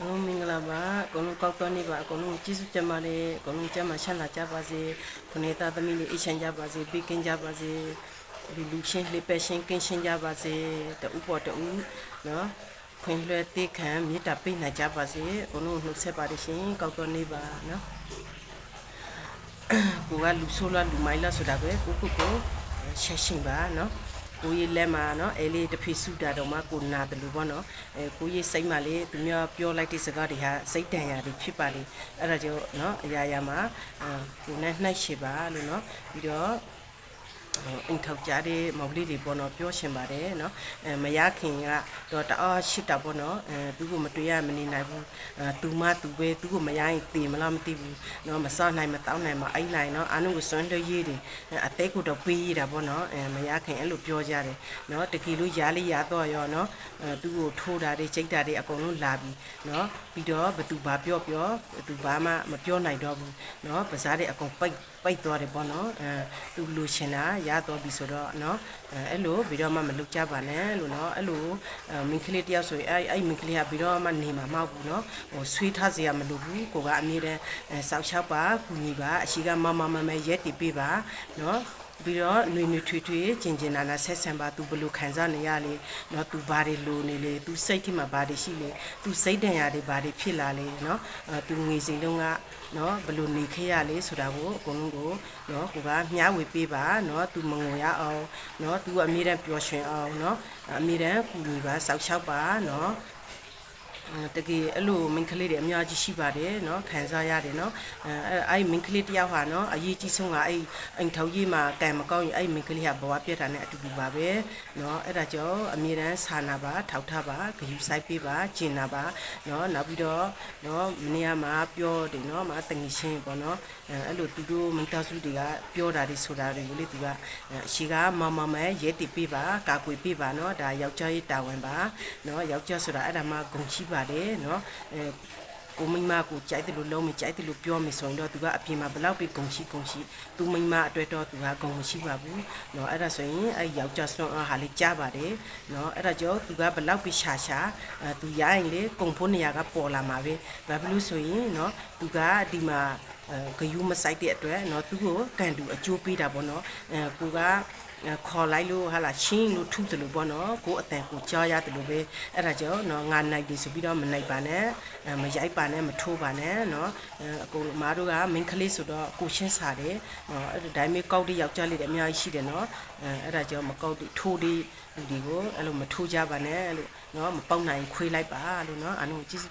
အလုံးမင်္ဂလာပါအကုန်လုံးကောက်တော့နေပါအကုန်လုံးကျေးဇူးတင်ပါတယ်အကုန်လုံးကျမ်းမာချမ်းသာကြပါစေခொနေသားသမီးလေးအိတ်ချမ်းကြပါစေပေးကင်းကြပါစေဒီလူချင်းလေးပဲရှင်းကင်းရှင်းကြပါစေတူပေါ်တူနော်ခွင်လွှဲတိခံမေတ္တာပေးနိုင်ကြပါစေအကုန်လုံးနှုတ်ဆက်ပါတယ်ရှင်ကောက်တော့နေပါနော်ကိုကလူဆိုးလားလူမိုင်းလားဆိုတာပဲကိုကိုကိုရှက်ရှင်းပါနော် ကိုကြီးလက်မှာနော်အဲလေးတစ်ဖိစုတာတော့မှကိုနာတယ်လို့ပေါ့နော်အဲကိုကြီးစိတ်မှလေသူများပြောလိုက်တဲ့စကားတွေဟာစိတ်တန်ရာတွေဖြစ်ပါလေအဲ့ဒါကြောင့်နော်အရာရာမှာအဲကိုနဲ့နှိုက်ရှိပါလို့နော်ပြီးတော့ အင်ထောက်ကြတဲ့မောင်လေးတွေပေါ့နော်ပြောရှင်ပါတယ်နော်အဲမရခင်ကတော့တအားရှိတာပေါ့နော်အဲသူကမတွေ့ရမနေနိုင်ဘူးအဲသူမသူပဲသူကမရရင်တေမလားမသိဘူးနော်မစောနိုင်မတောင်းနိုင်မအိုက်နိုင်နော်အာနုကိုစွန့်တရေးတယ်အသေးကတော့ပေးရတာပေါ့နော်အဲမရခင်အဲ့လိုပြောကြတယ်နော်တကယ်လို့ရားလေးရတော့ရောနော်အဲသူကိုထိုးတာတွေချိတ်တာတွေအကုန်လုံးလာပြီနော်ပြီးတော့ဘသူဘာပြောပြောဘသူဘာမှမပြောနိုင်တော့ဘူးနော်ပါစားတွေအကုန်ပိတ်ပိတ်သွားတယ်ပေါ့နော်အဲသူလူရှင်တာရတော့ပြီဆိုတော့နော်အဲအဲ့လိုပြီးတော့မှမလုပ်ကြပါနဲ့လို့နော်အဲ့လိုအဲမိန်းကလေးတယောက်ဆိုရင်အဲ့အဲ့မိန်းကလေးကပြီးတော့မှနေမှာမဟုတ်ဘူးနော်ဟိုဆွေးထားစရာမလိုဘူးကိုကအမြဲတမ်းအဲစောက်ချောက်ပါကူညီပါအရှိကမမမမရက်တည်ပေးပါနော် ပြီးတော့နှွေနှွေထွေထွေကျင်ကျင်နာနာဆက်ဆံပါသူဘလို့ခံစားနေရလေเนาะသူဘာတွေလိုနေလေသူစိတ်ထဲမှာဘာတွေရှိလေသူစိတ်ဒဏ်ရာတွေဘာတွေဖြစ်လာလေเนาะသူငွေစင်တုန်းကเนาะဘလို့နေခဲ့ရလေဆိုတာကိုအကုန်လုံးကိုเนาะဟိုကမျှဝေပေးပါเนาะသူမငုံရအောင်เนาะသူအမြဲတမ်းပျော်ရွှင်အောင်เนาะအမြဲတမ်းကူညီပါစောက်ရှောက်ပါเนาะ တကယ်အဲ့လိုမိန်းကလေးတွေအများကြီးရှိပါတယ်เนาะခံစားရတယ်เนาะအဲအဲ့မိန်းကလေးတယောက်ဟာเนาะအရေးကြီးဆုံးကအဲ့အိမ်ထောက်ကြီးမှာကံမကောင်းရင်အဲ့မိန်းကလေးဟာဘဝပြတ်တာနဲ့အတူတူပါပဲเนาะအဲ့ဒါကြောင့်အမြဲတမ်းဆာနာပါထောက်ထားပါဂယူဆိုင်ပေးပါကျင်နာပါเนาะနောက်ပြီးတော့เนาะမနေ့ကမှပြောတယ်เนาะမတငီချင်းပေါ့เนาะအဲအဲ့လိုသူတို့မိသားစုတွေကပြောတာတွေဆိုတာတွေကိုလေသူကအရှိကမမမဲရဲတည်ပေးပါကာကွယ်ပေးပါเนาะဒါယောက်ျားရေးတာဝန်ပါเนาะယောက်ျားဆိုတာအဲ့ဒါမှဂုံရှိပါ တယ်เนาะအဲကိုမိမကိုကြိုက်တယ်လို့လုံးမကြိုက်တယ်လို့ပြောမယ်ဆိုရင်တော့သူကအပြင်မှာဘလောက်ပဲဂုံရှိဂုံရှိသူမိမအတွက်တော့သူကဂုံမရှိပါဘူးเนาะအဲ့ဒါဆိုရင်အဲ့ယောက်ျားစွမ်းအားဟာလေးကြားပါတယ်เนาะအဲ့ဒါကြောင့်သူကဘလောက်ပဲရှာရှာအဲသူရရင်လေဂုံဖို့နေရာကပေါ်လာမှာပဲဘာဖြစ်လို့ဆိုရင်เนาะသူကဒီမှာအဲ ဂယူမဆိုင်တဲ့အတွက်เนาะသူ့ကိုကန်တူအကျိုးပေးတာပေါ့เนาะအဲကိုကခေါ်လိုက်လို့ဟာလာချင်းလို့ထုတယ်လို့ပေါ့နော်ကိုအတန်ကိုကြားရတယ်လို့ပဲအဲ့ဒါကြောင့်နော်ငါနိုင်ပြီဆိုပြီးတော့မနိုင်ပါနဲ့မရိုက်ပါနဲ့မထိုးပါနဲ့နော်အကိုအမားတို့ကမင်းကလေးဆိုတော့ကိုရှင်းစားတယ်နော်အဲ့ဒါဒါမျိုးကောက်တဲ့ယောက်ျားလေးတွေအများကြီးရှိတယ်နော်အဲ့ဒါကြောင့်မကောက်တဲ့ထိုးတဲ့လူတွေကိုအဲ့လိုမထိုးကြပါနဲ့လို့နော်မပေါက်နိုင်ခွေးလိုက်ပါလို့နော်အနုကြည့်